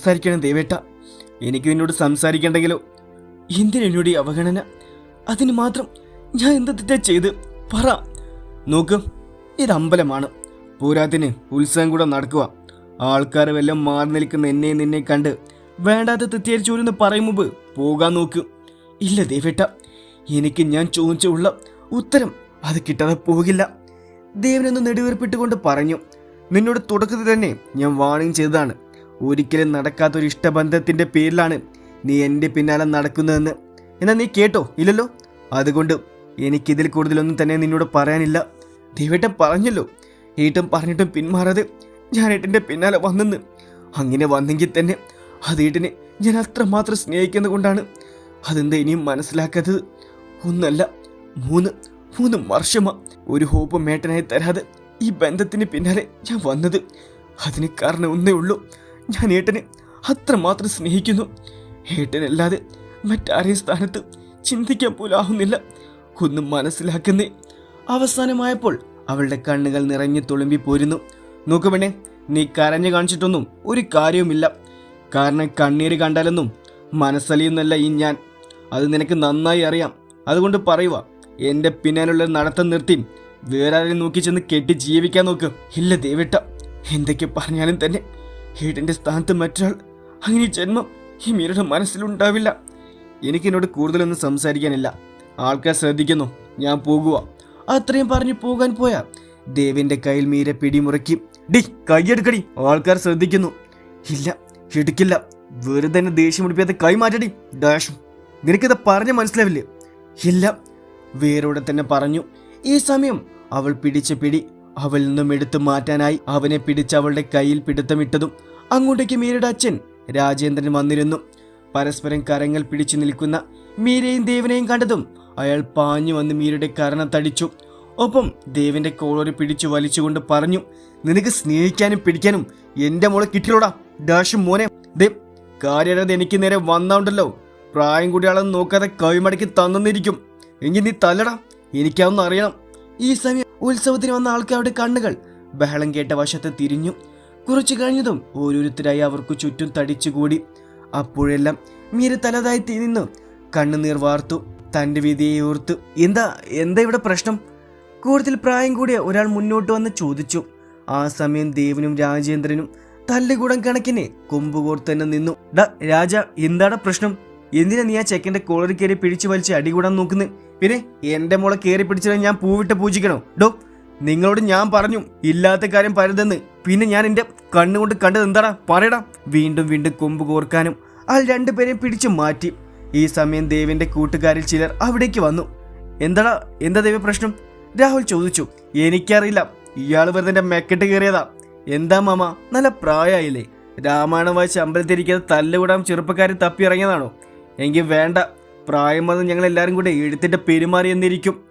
സംസാരിക്കണം ദേവേട്ട. എനിക്ക് നിന്നോട് സംസാരിക്കണ്ടെങ്കിലോ? എന്തിനെന്നോട് ഈ അവഗണന? അതിന് മാത്രം ഞാൻ എന്ത് തെറ്റാ ചെയ്ത്? പറ. നോക്ക് ഇത് അമ്പലമാണ്. പോരാത്തിന് ഉത്സവം കൂടെ നടക്കുക. ആൾക്കാർ വല്ലതും മാറി നിൽക്കുന്ന എന്നെ നിന്നെ കണ്ട് വേണ്ടാത്ത തെറ്റിയരിച്ചോരെന്ന് പറയും മുമ്പ് പോകാൻ നോക്ക്. ഇല്ല ദേവേട്ട എനിക്ക് ഞാൻ ചോദിച്ചുള്ള ഉത്തരം അത് കിട്ടാതെ പോകില്ല. ദേവനൊന്ന് നെടുവേർപ്പിട്ടുകൊണ്ട് പറഞ്ഞു നിന്നോട് തുടക്കത്തിൽ തന്നെ ഞാൻ വാണിംഗ് ചെയ്തതാണ്. ഒരിക്കലും നടക്കാത്തൊരു ഇഷ്ടബന്ധത്തിന്റെ പേരിലാണ് നീ എന്റെ പിന്നാലെ നടക്കുന്നതെന്ന്. എന്നാൽ നീ കേട്ടോ? ഇല്ലല്ലോ? അതുകൊണ്ട് എനിക്കിതിൽ കൂടുതലൊന്നും തന്നെ നിന്നോട് പറയാനില്ല. ദൈവേട്ടം പറഞ്ഞല്ലോ. ഏട്ടൻ പറഞ്ഞിട്ടും പിന്മാറാതെ ഞാൻ ഏട്ടന്റെ പിന്നാലെ വന്നെന്ന്. അങ്ങനെ വന്നെങ്കിൽ തന്നെ അത് ഏട്ടനെ ഞാൻ അത്രമാത്രം സ്നേഹിക്കുന്നത് കൊണ്ടാണ് അതെന്താ ഇനിയും മനസ്സിലാക്കാത്തത്? ഒന്നല്ല മൂന്ന് മൂന്ന് വർഷമാ ഒരു ഹോപ്പ് മേട്ടനായി തരാതെ ഈ ബന്ധത്തിന് പിന്നാലെ ഞാൻ വന്നത്. അതിന് കാരണം ഒന്നേ ഉള്ളൂ. ഞാൻ ഏട്ടനെ അത്രമാത്രം സ്നേഹിക്കുന്നു. ഏട്ടനല്ലാതെ മറ്റാരെയും സ്ഥാനത്ത് ചിന്തിക്കാൻ പോലും ആവുന്നില്ല. ഒന്നും മനസ്സിലാക്കുന്നേ. അവസാനമായപ്പോൾ അവളുടെ കണ്ണുകൾ നിറഞ്ഞു തുളുമ്പി പോരുന്നു. നോക്ക് പെണ്ണെ നീ കരഞ്ഞു കാണിച്ചിട്ടൊന്നും ഒരു കാര്യവുമില്ല. കാരണം കണ്ണീര് കണ്ടാലൊന്നും മനസ്സലിയുന്നല്ല ഈ ഞാൻ. അത് നിനക്ക് നന്നായി അറിയാം. അതുകൊണ്ട് പറയുക എന്റെ പിന്നാലുള്ള നടത്തം നിർത്തി വേറെ ആരെയും നോക്കി ചെന്ന് കെട്ടി ജീവിക്കാൻ നോക്ക്. ഇല്ല ദേവിട്ട എന്തൊക്കെ പറഞ്ഞാലും തന്നെ ഏട്ടന്റെ സ്ഥാനത്ത് മറ്റൊരാൾ അങ്ങനെ ജന്മം ഈ മീരയുടെ മനസ്സിലുണ്ടാവില്ല. എനിക്കെന്നോട് കൂടുതലൊന്നും സംസാരിക്കാനില്ല. ആൾക്കാർ ശ്രദ്ധിക്കുന്നു ഞാൻ പോകുക അത്രയും പറഞ്ഞു പോകാൻ പോയ. ദേവിന്റെ കയ്യിൽ മീര പിടിമുറക്കി. ഡി കൈയെടുക്കടി. ആൾക്കാർ ശ്രദ്ധിക്കുന്നു. ഇല്ല എടുക്കില്ല. വെറുതെ തന്നെ ദേഷ്യം പിടിപ്പിക്കാതെ കൈ മാറ്റടി. ഡാഷും നിനക്കിത് പറഞ്ഞ മനസ്സിലാവില്ലേ? ഇല്ല വേരോടെ തന്നെ പറഞ്ഞു. ഈ സമയം അവൾ പിടിച്ച പിടി അവളിൽ നിന്നും എടുത്തു മാറ്റാനായി അവനെ പിടിച്ച് അവളുടെ കയ്യിൽ പിടുത്തമിട്ടതും അങ്ങോട്ടേക്ക് മീരയുടെ അച്ഛൻ രാജേന്ദ്രൻ വന്നിരുന്നു. പരസ്പരം കരങ്ങൾ പിടിച്ചു നിൽക്കുന്ന മീരയും ദേവനെയും കണ്ടതും അയാൾ പാഞ്ഞു വന്ന് മീരയുടെ കരണം തടിച്ചു. ഒപ്പം ദേവന്റെ കോളറി പിടിച്ചു വലിച്ചുകൊണ്ട് പറഞ്ഞു നിനക്ക് സ്നേഹിക്കാനും പിടിക്കാനും എന്റെ മോളെ കിട്ടിയോടാ ഡാഷും മോനെ. ദേ കാര്യത് എനിക്ക് നേരെ വന്നോണ്ടല്ലോ. പ്രായം കൂടിയാളെന്ന് നോക്കാതെ കവിമടക്കി തന്നിരിക്കും. എങ്കിൽ നീ തല്ലടാ എനിക്കാവുന്ന അറിയണം. ഈ സമയം ഉത്സവത്തിന് വന്ന ആൾക്കാരുടെ കണ്ണുകൾ ബഹളം കേട്ട വശത്ത് തിരിഞ്ഞു. കുറച്ചു കഴിഞ്ഞതും ഓരോരുത്തരായി അവർക്ക് ചുറ്റും തടിച്ചുകൂടി. അപ്പോഴെല്ലാം മീര തലതായി നിന്നു കണ്ണുനീർ വാർത്തു. തന്റെ വിധിയെ ഓർത്തു. എന്താ എന്താ ഇവിടെ പ്രശ്നം? കൂടുതൽ പ്രായം കൂടിയ ഒരാൾ മുന്നോട്ട് വന്ന് ചോദിച്ചു. ആ സമയം ദേവനും രാജേന്ദ്രനും തല്ലുകൂടം കണക്കിന് കൊമ്പുകോർത്ത് തന്നെ നിന്നു. ഡാ രാജ എന്താണ് പ്രശ്നം? എന്തിനാ നീ ആ ചെക്കന്റെ കോളറി കയറി പിടിച്ചു വലിച്ച് അടികൂടാൻ നോക്കുന്നത് പിന്നെ എന്റെ മോളെ കയറി പിടിച്ചാൽ ഞാൻ പൂവിട്ട് പൂജിക്കണോ? ഡോ നിങ്ങളോട് ഞാൻ പറഞ്ഞു ഇല്ലാത്ത കാര്യം പരുതെന്ന് പിന്നെ ഞാൻ എന്റെ കണ്ണുകൊണ്ട് കണ്ടത് എന്താടാ? പറയടാ. വീണ്ടും വീണ്ടും കൊമ്പ് കോർക്കാനും അയാൾ രണ്ടുപേരെയും പിടിച്ചു മാറ്റി. ഈ സമയം ദേവിന്റെ കൂട്ടുകാരിൽ ചിലർ അവിടേക്ക് വന്നു. എന്താടാ? എന്താ ദേവ പ്രശ്നം? രാഹുൽ ചോദിച്ചു. എനിക്കറിയില്ല. ഇയാൾ വെറുതെ എന്റെ മെക്കെട്ട് കയറിയതാ. എന്താ മാമ? നല്ല പ്രായമായില്ലേ. രാമായണം വായിച്ച് അമ്പലത്തിരിക്കാതെ തല്ലുകൂടാൻ ചെറുപ്പക്കാരെ തപ്പി ഇറങ്ങിയതാണോ? എങ്കിൽ വേണ്ട. പ്രായം വന്ന് ഞങ്ങൾ എല്ലാവരും കൂടെ എഴുത്തിട്ട് പെരുമാറി എന്നിരിക്കും.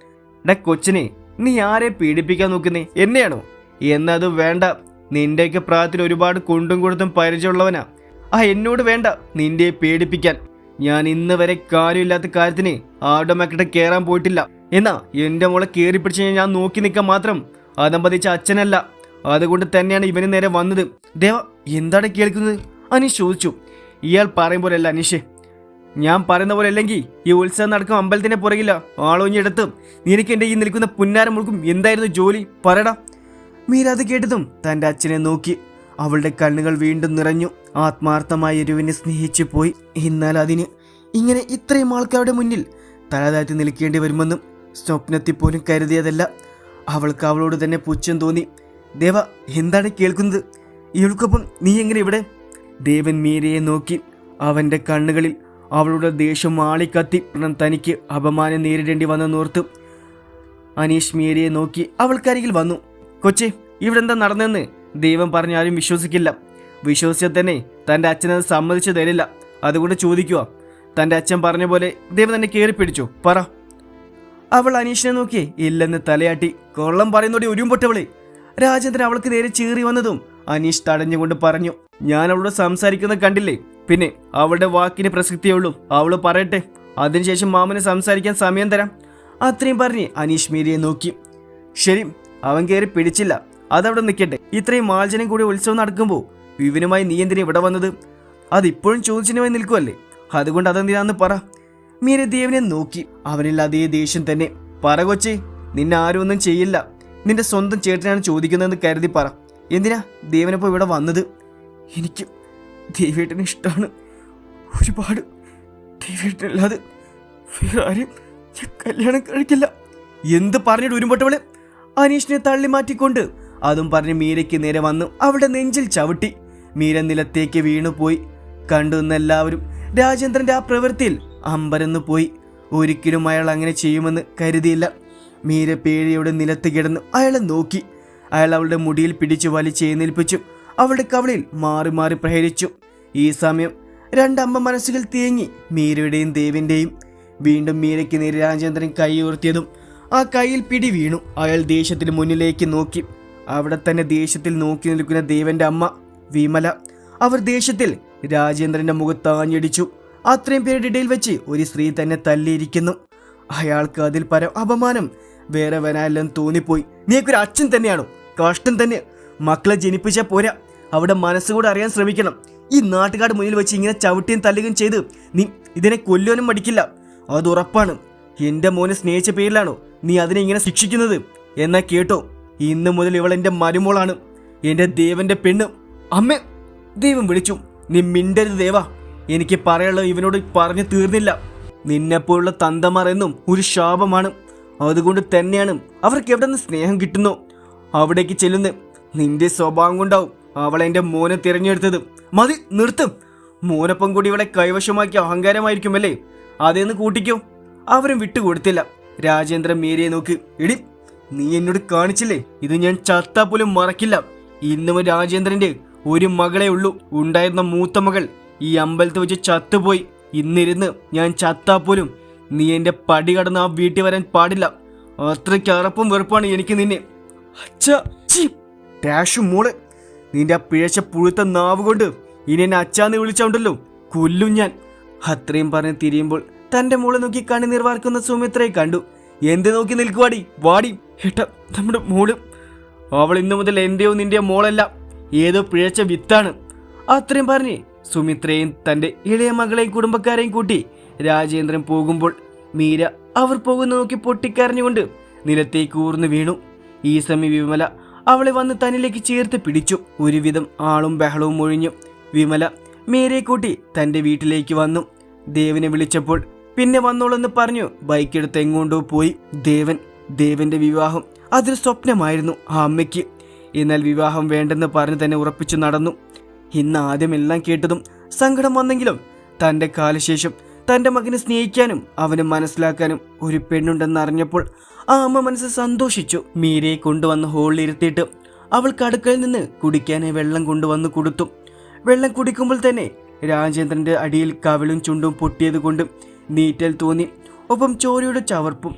ഡാ കൊച്ചിനെ നീ ആരെ പീഡിപ്പിക്കാൻ നോക്കുന്നേ? എന്നെയാണോ? എന്നത് വേണ്ട. നിന്റെയൊക്കെ പ്രായത്തിൽ ഒരുപാട് കൊണ്ടും കൊടുത്തും പരിചയമുള്ളവനാ. ആ എന്നോട് വേണ്ട നിന്റെ പേടിപ്പിക്കാൻ ഞാൻ ഇന്ന് വരെ കാര്യമില്ലാത്ത കാര്യത്തിന് ആരുടെ മക്കളുടെ കയറാൻ പോയിട്ടില്ല. എന്നാ എന്റെ മോളെ കയറി പിടിച്ച് ഞാൻ നോക്കി നിൽക്കാൻ മാത്രം അതമ്പതിച്ച അച്ഛനല്ല. അതുകൊണ്ട് തന്നെയാണ് ഇവന് നേരെ വന്നത്. ദേവ എന്താണ് കേൾക്കുന്നത്? അനീഷ് ചോദിച്ചു. ഇയാൾ പറയും പോലെയല്ല അനീഷേ ഞാൻ പറയുന്ന പോലെ അല്ലെങ്കിൽ ഈ ഉത്സവം നടക്കും അമ്പലത്തിന്റെ പുറകില്ല ആളൊഞ്ഞെടുത്ത് നിനക്ക് എന്റെ ഈ നിൽക്കുന്ന പുന്നാരം മുഴുക്കും എന്തായിരുന്നു ജോലി? പറയടാ. മീര അത് കേട്ടതും തന്റെ അച്ഛനെ നോക്കി. അവളുടെ കണ്ണുകൾ വീണ്ടും നിറഞ്ഞു. ആത്മാർത്ഥമായ ഒരുവിനെ സ്നേഹിച്ചു പോയി. എന്നാൽ അതിന് ഇങ്ങനെ ഇത്രയും ആൾക്കാരുടെ മുന്നിൽ തലതാഴ്ത്തി നിൽക്കേണ്ടി വരുമെന്നും സ്വപ്നത്തിൽ പോലും കരുതിയതല്ല. അവൾക്ക് അവളോട് തന്നെ പുച്ഛം തോന്നി. ദേവ എന്താണ് കേൾക്കുന്നത്? ഇവൾക്കൊപ്പം നീ എങ്ങനെ ഇവിടെ? ദേവൻ മീരയെ നോക്കി. അവന്റെ കണ്ണുകളിൽ അവളുടെ ദേഷ്യം ആളിക്കത്തി. തനിക്ക് അപമാനം നേരിടേണ്ടി വന്നെന്നോർത്ത് അനീഷ് മേരിയെ നോക്കി അവൾക്കരികിൽ വന്നു. കൊച്ചി ഇവിടെ എന്താ നടന്നെന്ന്? ദൈവം പറഞ്ഞാലും വിശ്വസിക്കില്ല. വിശ്വസിച്ചാൽ തന്നെ തന്റെ അച്ഛനത് സമ്മതിച്ചു തരില്ല. അതുകൊണ്ട് ചോദിക്കുക. തന്റെ അച്ഛൻ പറഞ്ഞ പോലെ ദൈവം തന്നെ കയറി പിടിച്ചു. പറ. അവൾ അനീഷിനെ നോക്കി ഇല്ലെന്ന് തലയാട്ടി. കൊള്ളം പറയുന്നോടി ഒരുമ്പൊട്ടവളെ രാജേന്ദ്രൻ അവൾക്ക് നേരെ ചീറി വന്നതും അനീഷ് തടഞ്ഞുകൊണ്ട് പറഞ്ഞു. ഞാൻ അവളോട് സംസാരിക്കുന്നത് കണ്ടില്ലേ? പിന്നെ അവളുടെ വാക്കിന് പ്രസക്തിയുള്ളൂ അവൾ പറയട്ടെ. അതിനുശേഷം മാമന് സംസാരിക്കാൻ സമയം തരാം. അത്രയും പറഞ്ഞ് അനീഷ് മീരിയെ നോക്കി. ശരി അവൻ കയറി പിടിച്ചില്ല. അതവിടെ നിൽക്കട്ടെ. ഇത്രയും മാർജനം കൂടി ഉത്സവം നടക്കുമ്പോൾ വിവിനുമായി നീ എന്തിനാ ഇവിടെ വന്നത്? അതിപ്പോഴും ചോദിച്ചിനുമായി നിൽക്കുമല്ലേ അതുകൊണ്ട് അതെന്തിനാന്ന് പറ. മീര ദേവനെ നോക്കി. അവനിൽ അതേ ദേഷ്യം തന്നെ. പറ കൊച്ചേ നിന്നെ ആരും ഒന്നും ചെയ്യില്ല. നിന്റെ സ്വന്തം ചേട്ടനാണ് ചോദിക്കുന്നതെന്ന് കരുതി പറ. എന്തിനാ ദേവനപ്പോ ഇവിടെ വന്നത്? എനിക്ക് ദേവേട്ടന് ഇഷ്ടമാണ് ഒരുപാട് ദേവേട്ടനല്ലാതെ വേറെ ആരും കല്യാണം കഴിക്കില്ല. എന്ത് പറഞ്ഞിട്ട് ഉരുമ്പൊട്ടവൾ? അനീഷിനെ തള്ളി മാറ്റിക്കൊണ്ട് അതും പറഞ്ഞ് മീരയ്ക്ക് നേരെ വന്നു അവളുടെ നെഞ്ചിൽ ചവിട്ടി. മീര നിലത്തേക്ക് വീണുപോയി കണ്ടുവന്ന എല്ലാവരും രാജേന്ദ്രന്റെ ആ പ്രവൃത്തിയിൽ അമ്പരന്നു പോയി. ഒരിക്കലും അയാൾ അങ്ങനെ ചെയ്യുമെന്ന് കരുതിയില്ല. മീര പേഴിയോടെ നിലത്ത് കിടന്ന് അയാളെ നോക്കി. അയാൾ അവളുടെ മുടിയിൽ പിടിച്ചു വലിച്ചേന്നേൽപ്പിച്ചു അവളുടെ കവളിൽ മാറി മാറി പ്രഹരിച്ചു ഈ സമയം രണ്ടമ്മ മനസ്സുകൾ തേങ്ങി മീരയുടെയും ദേവിന്റെയും വീണ്ടും മീരയ്ക്ക് നേരെ രാജേന്ദ്രൻ കൈ ഉയർത്തിയതും ആ കയ്യിൽ പിടി വീണു. അയാൾ ദേഷ്യത്തിന് മുന്നിലേക്ക് നോക്കി. അവിടെ തന്നെ ദേഷ്യത്തിൽ നോക്കി നിൽക്കുന്ന ദേവന്റെ അമ്മ വിമല അവർ ദേഷ്യത്തിൽ രാജേന്ദ്രന്റെ മുഖത്ത് ആഞ്ഞടിച്ചു. അത്രയും പേരുടെ ഇടയിൽ വെച്ച് ഒരു സ്ത്രീ തന്നെ തല്ലിയിരിക്കുന്നു. അയാൾക്ക് അതിൽ പരം അപമാനം വേറെ വരാനില്ലെന്ന് തോന്നിപ്പോയി. നീക്കൊരു അച്ഛൻ തന്നെയാണോ? കഷ്ടം തന്നെ. മക്കളെ ജനിപ്പിച്ച പോരാ. അവിടെ മനസ്സുകൂടെ അറിയാൻ ശ്രമിക്കണം. ഈ നാട്ടുകാട് മുന്നിൽ വെച്ച് ഇങ്ങനെ ചവിട്ടിയും തല്ലുകയും ചെയ്ത് നീ ഇതിനെ കൊല്ലുവാനും മടിക്കില്ല. അത് ഉറപ്പാണ്. എന്റെ മോനെ സ്നേഹിച്ച പേരിലാണോ നീ അതിനെ ഇങ്ങനെ ശിക്ഷിക്കുന്നത്? എന്നാ കേട്ടോ ഇന്ന് മുതൽ ഇവൾ എന്റെ മരുമോളാണ്. എന്റെ ദേവന്റെ പെണ്ണ്. അമ്മ ദൈവം വിളിച്ചു. നീ മിണ്ടരുത് ദേവ. എനിക്ക് പറയാനുള്ളത് ഇവനോട് പറഞ്ഞു തീർന്നില്ല. നിന്നെപ്പോലുള്ള തന്തമാർ എന്നും ഒരു ശാപമാണ്. അതുകൊണ്ട് തന്നെയാണ് അവർക്ക് എവിടെ നിന്ന് സ്നേഹം കിട്ടുന്നു? അവിടേക്ക് ചെല്ലുന്ന. നിന്റെ സ്വഭാവം കൊണ്ടാവും. അവൾ എന്റെ മോനെ തിരഞ്ഞെടുത്തത്. മതി നിർത്തും. മോനൊപ്പം കൂടി ഇവളെ കൈവശമാക്കിയ അഹങ്കാരമായിരിക്കുമല്ലേ? അതേന്ന് കൂട്ടിക്കോ. അവരും വിട്ടുകൊടുത്തില്ല. രാജേന്ദ്രൻ മീരയെ നോക്ക്. ഇടി നീ എന്നോട് കാണിച്ചില്ലേ? ഇത് ഞാൻ ചത്താ പോലും മറക്കില്ല. ഇന്നും രാജേന്ദ്രന്റെ ഒരു മകളെ ഉള്ളൂ. ഉണ്ടായിരുന്ന മൂത്ത മകൾ. ഈ അമ്പലത്തിൽ വെച്ച് ചത്തുപോയി. ഇന്നിരുന്ന് ഞാൻ ചത്താ പോലും നീ എന്റെ പടി കടന്ന് ആ വീട്ടിൽ വരാൻ പാടില്ല. അത്രയ്ക്ക് അറപ്പും വെറുപ്പാണ് എനിക്ക് നിന്നെ. അച്ഛ മോൾ. നിന്റെ ആ പിഴച്ച പുഴുത്ത നാവ് കൊണ്ട് ഇനി എന്നെ അച്ചാന്ന് വിളിച്ചോണ്ടല്ലോ. കൊല്ലും ഞാൻ. അത്രയും പറഞ്ഞ് തിരിയുമ്പോൾ തന്റെ മോളെ നോക്കി കണ്ണുനീർ വാർക്കുന്ന സുമിത്രയെ കണ്ടു. എന്ത് നോക്കി നിൽക്കുവാടി? വാടി. ഏട്ട നമ്മുടെ മോൾ. അവൾ ഇന്നു മുതൽ എന്റെയോ നിന്റെയോ മോളല്ല. ഏതോ പിഴച്ച വിത്താണ്. അത്രയും പറഞ്ഞ് സുമിത്രയും തന്റെ ഇളയ മകളെയും കുടുംബക്കാരെയും കൂട്ടി രാജേന്ദ്രൻ പോകുമ്പോൾ മീര അവർ പോകുന്ന നോക്കി പൊട്ടിക്കരഞ്ഞുകൊണ്ട് നിലത്തേക്ക് ഊർന്നു വീണു. ഈ സമയം വിമല അവളെ വന്ന് തന്നിലേക്ക് ചേർത്ത് പിടിച്ചു. ഒരുവിധം ആളും ബഹളവും ഒഴിഞ്ഞു. വിമല മേരെക്കൂട്ടി തന്റെ വീട്ടിലേക്ക് വന്നു. ദേവനെ വിളിച്ചപ്പോൾ പിന്നെ വന്നോളെന്ന് പറഞ്ഞു. ബൈക്കെടുത്ത് എങ്ങോണ്ടോ പോയി. ദേവൻ ദേവന്റെ വിവാഹം. അതൊരു സ്വപ്നമായിരുന്നു ആ അമ്മയ്ക്ക്. എന്നാൽ വിവാഹം വേണ്ടെന്ന് പറഞ്ഞു തന്നെ ഉറപ്പിച്ചു നടന്നു. ഇന്ന് ആദ്യം എല്ലാം കേട്ടതും സങ്കടം വന്നെങ്കിലും തന്റെ കാലശേഷം തന്റെ മകനെ സ്നേഹിക്കാനും അവനെ മനസ്സിലാക്കാനും ഒരു പെണ്ണുണ്ടെന്ന് അറിഞ്ഞപ്പോൾ ആ അമ്മ മനസ്സ് സന്തോഷിച്ചു. മീരയെ കൊണ്ടുവന്ന് ഹോളിൽ ഇരുത്തിയിട്ട് അവൾ അടുക്കളയിൽ നിന്ന് കുടിക്കാനായി വെള്ളം കൊണ്ടുവന്ന് കൊടുത്തു. വെള്ളം കുടിക്കുമ്പോൾ തന്നെ രാജേന്ദ്രന്റെ അടിയിൽ കവിളും ചുണ്ടും പൊട്ടിയത് കൊണ്ട് നീറ്റൽ തോന്നി. ഒപ്പം ചോരയുടെ ചവർപ്പും.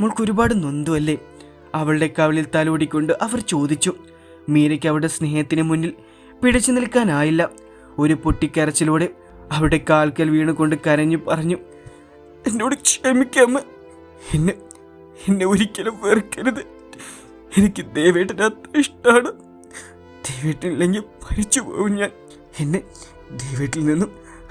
മോൾക്ക് ഒരുപാട് നൊന്തുവല്ലേ? അവളുടെ കവിളിൽ തലോടിക്കൊണ്ട് അവർ ചോദിച്ചു. മീരയ്ക്ക് അവളുടെ സ്നേഹത്തിന് മുന്നിൽ പിടിച്ചു നിൽക്കാനായില്ല. ഒരു പൊട്ടിക്കരച്ചിലൂടെ അവിടെ കാൽക്കൽ വീണുകൊണ്ട് കരഞ്ഞു പറഞ്ഞു എന്നോട് ക്ഷമിക്കാമ. എന്നെ എന്നെ ഒരിക്കലും വെറുക്കരുത്. എനിക്ക് ദേവേട്ടനെ അത്ര ഇഷ്ടമാണ്. ദേവേട്ടനില്ലെങ്കിൽ മരിച്ചു പോകും ഞാൻ. എന്നെ ദേവേട്ടിൽ നിന്നും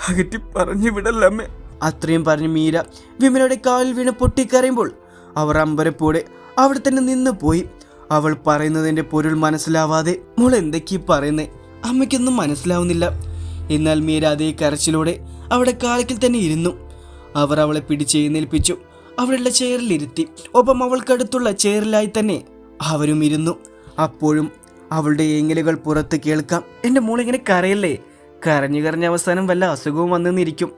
അകറ്റി പറഞ്ഞു വിടല്ലമ്മേ. അത്രയും പറഞ്ഞ് മീര വിമലയുടെ കാലിൽ വീണ് പൊട്ടിക്കരയുമ്പോൾ അവർ അമ്പരപ്പോടെ അവിടെ തന്നെ നിന്ന് പോയി. അവൾ പറയുന്നതിന്റെ പൊരുൾ മനസ്സിലാവാതെ മോൾ എന്തൊക്കെയാ പറയുന്നേ? അമ്മയ്ക്കൊന്നും മനസ്സിലാവുന്നില്ല. എന്നാൽ മീര അതേ കരച്ചിലൂടെ അവിടെ കാലക്കിൽ തന്നെ ഇരുന്നു. അവർ അവളെ പിടിച്ചെഴുന്നേൽപ്പിച്ചു അവളുടെ ചെയറിൽ ഇരുത്തി. ഒപ്പം അവൾക്കടുത്തുള്ള ചെയറിലായി തന്നെ അവരും ഇരുന്നു. അപ്പോഴും അവളുടെ ഏങ്ങലുകൾ പുറത്ത് കേൾക്കാം. എന്റെ ഇങ്ങനെ കരയല്ലേ? കരഞ്ഞു കരഞ്ഞ അവസാനം വല്ല അസുഖവും വന്നെന്നിരിക്കും.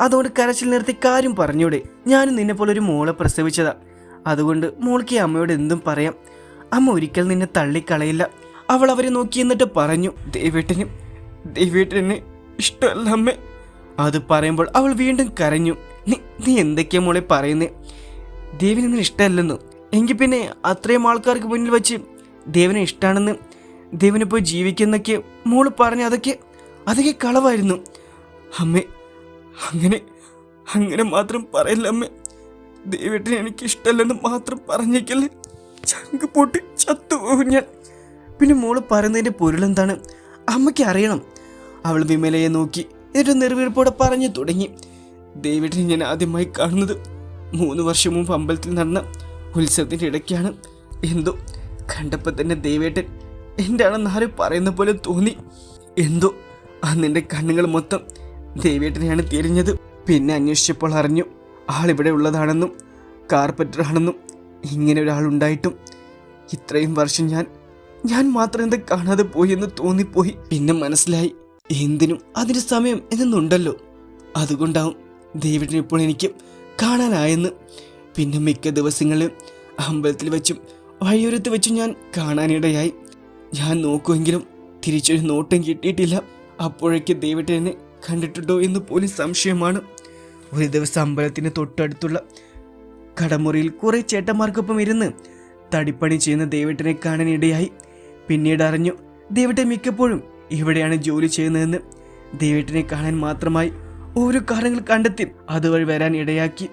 അതുകൊണ്ട് കരച്ചിൽ നിർത്തി കാര്യം പറഞ്ഞൂടെ. ഞാനും നിന്നെ പോലെ ഒരു മോളെ പ്രസവിച്ചതാ. അതുകൊണ്ട് മോൾക്ക് അമ്മയോട് എന്തും പറയാം. അമ്മ ഒരിക്കൽ നിന്നെ തള്ളിക്കളയില്ല. അവൾ അവരെ നോക്കി എന്നിട്ട് പറഞ്ഞു ദൈവീട്ടിന് ദൈവേട്ടന് ഇഷ്ടമല്ല അമ്മ. അത് പറയുമ്പോൾ അവൾ വീണ്ടും കരഞ്ഞു. നീ നീ എന്തൊക്കെയാ മോളെ പറയുന്നേ? ദേവിന് നിന്നെ ഇഷ്ടമല്ലെന്നു. എങ്കിൽ പിന്നെ അത്രയും ആൾക്കാർക്ക് മുന്നിൽ വെച്ച് ദേവനെ ഇഷ്ടമാണെന്ന് ദേവനെ പോയി ജീവിക്കുന്നൊക്കെ മോൾ പറഞ്ഞ അതൊക്കെ അതൊക്കെ കളവായിരുന്നു. അമ്മേ അങ്ങനെ അങ്ങനെ മാത്രം പറയല്ല അമ്മേ. ദൈവത്തിന് എനിക്ക് ഇഷ്ടമല്ലെന്ന് മാത്രം പറഞ്ഞേക്കല്ലേ. ചങ്ക് പൊട്ടി ചത്തുപോകും ഞാൻ. പിന്നെ മോൾ പറയുന്നതിന്റെ പൊരുളെന്താണ് അമ്മയ്ക്ക് അറിയണം. അവൾ വിമലയെ നോക്കി എന്നിട്ട് നെറുവീർപ്പോടെ പറഞ്ഞു തുടങ്ങി. ദേവിഡിനെ ഞാൻ ആദ്യമായി കാണുന്നത് മൂന്ന് വർഷം മുമ്പ് അമ്പലത്തിൽ നടന്ന ഉത്സവത്തിന്റെ ഇടയ്ക്കാണ്. എന്തോ കണ്ടപ്പോൾ തന്നെ ദേവേട്ടൻ എന്റെ ആരും പറയുന്ന പോലെ തോന്നി. എന്തോ അന്നെന്റെ കണ്ണുകൾ മൊത്തം ദേവേട്ടനെയാണ് തിരിഞ്ഞത്. പിന്നെ അന്വേഷിച്ചപ്പോൾ അറിഞ്ഞു ആളിവിടെ ഉള്ളതാണെന്നും കാർപ്പറ്ററാണെന്നും ഇങ്ങനെ ഒരാളുണ്ടായിട്ടും ഇത്രയും വർഷം ഞാൻ ഞാൻ മാത്രം എന്താ കാണാതെ പോയി എന്ന് തോന്നിപ്പോയി. പിന്നെ മനസ്സിലായി എന്തിനും അതിന് സമയം എന്നൊന്നുണ്ടല്ലോ. അതുകൊണ്ടാവും ദൈവത്തിന് ഇപ്പോൾ എനിക്ക് കാണാനായെന്ന്. പിന്നെ മിക്ക ദിവസങ്ങളിലും അമ്പലത്തിൽ വെച്ചും വഴിയോരത്ത് വെച്ചും ഞാൻ കാണാനിടയായി. ഞാൻ നോക്കുമെങ്കിലും തിരിച്ചൊരു നോട്ടം കിട്ടിയിട്ടില്ല. അപ്പോഴേക്ക് ദൈവത്തിനെ കണ്ടിട്ടുണ്ടോ എന്ന് പോലും സംശയമാണ്. ഒരു ദിവസം അമ്പലത്തിന് തൊട്ടടുത്തുള്ള കടമുറിയിൽ കുറേ ചേട്ടന്മാർക്കൊപ്പം ഇരുന്ന് തടിപ്പണി ചെയ്യുന്ന ദേവട്ടനെ കാണാനിടയായി. പിന്നീട് അറിഞ്ഞു ദേവട്ടൻ മിക്കപ്പോഴും ഇവിടെയാണ് ജോലി ചെയ്യുന്നതെന്ന് ദേവേട്ടനെ കാണാൻ മാത്രമായി ഓരോ കാരണങ്ങൾ കണ്ടെത്തി അതുവഴി വരാൻ ഇടയാക്കി.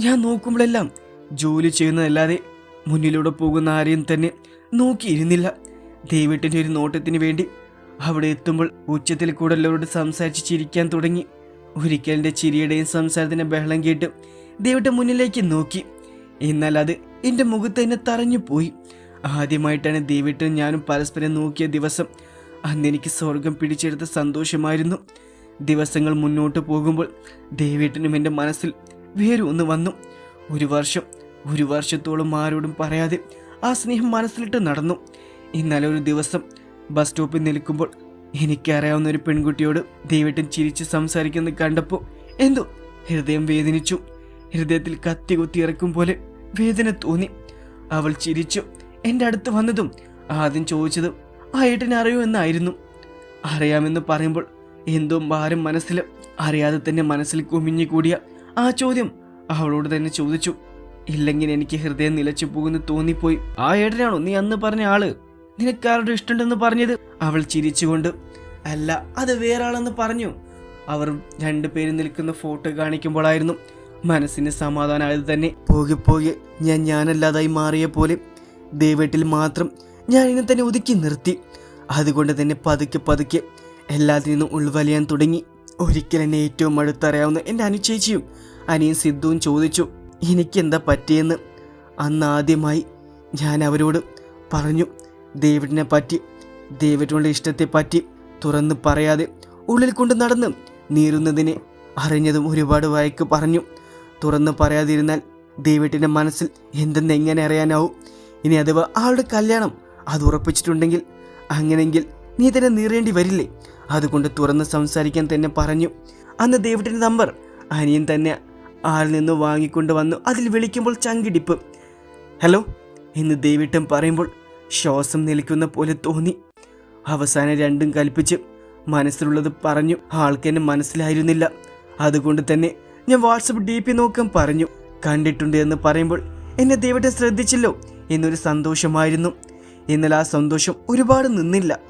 ഞാൻ നോക്കുമ്പോഴെല്ലാം ജോലി ചെയ്യുന്നതല്ലാതെ മുന്നിലൂടെ പോകുന്ന ആരെയും തന്നെ നോക്കിയിരുന്നില്ല. ദേവേട്ടന്റെ ഒരു നോട്ടത്തിന് വേണ്ടി അവിടെ എത്തുമ്പോൾ ഉച്ചത്തിൽ കൂടെ എല്ലാവരോട് സംസാരിച്ച് ചിരിക്കാൻ തുടങ്ങി. ഒരിക്കലിന്റെ ചിരിയുടെയും സംസാരത്തിന്റെ ബഹളം കേട്ട് ദേവട്ട മുന്നിലേക്ക് നോക്കി. എന്നാൽ അത് എന്റെ മുഖത്ത് തന്നെ തറഞ്ഞു പോയി ആദ്യമായിട്ടാണ് ദേവിട്ടും ഞാനും പരസ്പരം നോക്കിയ ദിവസം അന്ന് എനിക്ക് സ്വർഗം പിടിച്ചെടുത്ത സന്തോഷമായിരുന്നു. ദിവസങ്ങൾ മുന്നോട്ട് പോകുമ്പോൾ ദേവേട്ടനും എന്റെ മനസ്സിൽ വേറെ ഒന്ന് വന്നു. ഒരു വർഷം ഒരു വർഷത്തോളം ആരോടും പറയാതെ ആ സ്നേഹം മനസ്സിലിട്ട് നടന്നു. ഇന്നലെ ഒരു ദിവസം ബസ് സ്റ്റോപ്പിൽ നിൽക്കുമ്പോൾ എനിക്കറിയാവുന്ന ഒരു പെൺകുട്ടിയോട് ദേവേട്ടൻ ചിരിച്ച് സംസാരിക്കുന്നത് കണ്ടപ്പോൾ എന്തോ ഹൃദയം വേദനിച്ചു. ഹൃദയത്തിൽ കത്തി കുത്തി ഇറക്കും പോലെ വേദന തോന്നി. അവൾ ചിരിച്ചു. എന്റെ അടുത്ത് വന്നതും ആദ്യം ചോദിച്ചതും ആ ഏട്ടനെ അറിയൂ എന്നായിരുന്നു അറിയാമെന്ന് പറയുമ്പോൾ എന്തോ ഭാരം മനസ്സിൽ അറിയാതെ തന്നെ മനസ്സിൽ കുമിഞ്ഞു കൂടിയ ആ ചോദ്യം അവളോട് തന്നെ ചോദിച്ചു. ഇല്ലെങ്കിൽ എനിക്ക് ഹൃദയം നിലച്ചു പോകുന്ന തോന്നിപ്പോയി. ആ ഏട്ടനാണോ നീ അന്ന് പറഞ്ഞ ആൾ? നിനക്കാരുടെ ഇഷ്ടമുണ്ടെന്ന് പറഞ്ഞത്? അവൾ ചിരിച്ചുകൊണ്ട്. അല്ല അത് വേറെ ആളെന്ന് പറഞ്ഞു. അവർ രണ്ടുപേരും നിൽക്കുന്ന ഫോട്ടോ കാണിക്കുമ്പോഴായിരുന്നു മനസ്സിന് സമാധാനമായത് തന്നെ. പോകെ പോകെ ഞാൻ ഞാനല്ലാതായി മാറിയ പോലെ ദൈവട്ടിൽ മാത്രം ഞാൻ ഇന്നെ തന്നെ ഒതുക്കി നിർത്തി. അതുകൊണ്ട് തന്നെ പതുക്കെ പതുക്കെ എല്ലാത്തിൽ നിന്നും ഉൾവലിയാൻ തുടങ്ങി. ഒരിക്കൽ എന്നെ ഏറ്റവും അടുത്തറിയാവുന്ന എന്റെ അനുചേച്ചിയും അനിയും സിദ്ധുവും ചോദിച്ചു എനിക്കെന്താ പറ്റിയെന്ന്? അന്ന് ആദ്യമായി ഞാൻ അവരോട് പറഞ്ഞു ഡേവിഡിനെ പറ്റി ഡേവിഡിനുള്ള ഇഷ്ടത്തെ പറ്റി തുറന്ന് പറയാതെ ഉള്ളിൽ കൊണ്ട് നടന്ന് നീറുന്നതിനെ അറിഞ്ഞതും ഒരുപാട് വഴക്ക് പറഞ്ഞു. തുറന്ന് പറയാതിരുന്നാൽ ദൈവത്തിന്റെ മനസ്സിൽ എന്തെന്ന് എങ്ങനെ അറിയാനാവും? ഇനി അഥവാ ആളുടെ കല്യാണം അത് ഉറപ്പിച്ചിട്ടുണ്ടെങ്കിൽ അങ്ങനെങ്കിൽ നീ തന്നെ നീറേണ്ടി വരില്ലേ? അതുകൊണ്ട് തുറന്ന് സംസാരിക്കാൻ തന്നെ പറഞ്ഞു. അന്ന് ദേവിട്ടിന്റെ നമ്പർ അനിയൻ തന്നെ ആളിൽ നിന്ന് വാങ്ങിക്കൊണ്ട് വന്നു. അതിൽ വിളിക്കുമ്പോൾ ചങ്കിടിപ്പ്. ഹലോ എന്ന് ദേവിട്ടം പറയുമ്പോൾ ശ്വാസം നിലയ്ക്കുന്ന പോലെ തോന്നി. അവസാനം രണ്ടും കൽപ്പിച്ച് മനസ്സിലുള്ളത് പറഞ്ഞു. ആൾക്ക് എന്നെ മനസ്സിലായിരുന്നില്ല. അതുകൊണ്ട് തന്നെ ഞാൻ വാട്സപ്പ് ഡി പി നോക്കാൻ പറഞ്ഞു. കണ്ടിട്ടുണ്ട് എന്ന് പറയുമ്പോൾ എന്നെ ദൈവത്തെ ശ്രദ്ധിച്ചല്ലോ എന്നൊരു സന്തോഷമായിരുന്നു. എന്നാൽ ആ സന്തോഷം ഒരുപാട് നിന്നില്ല.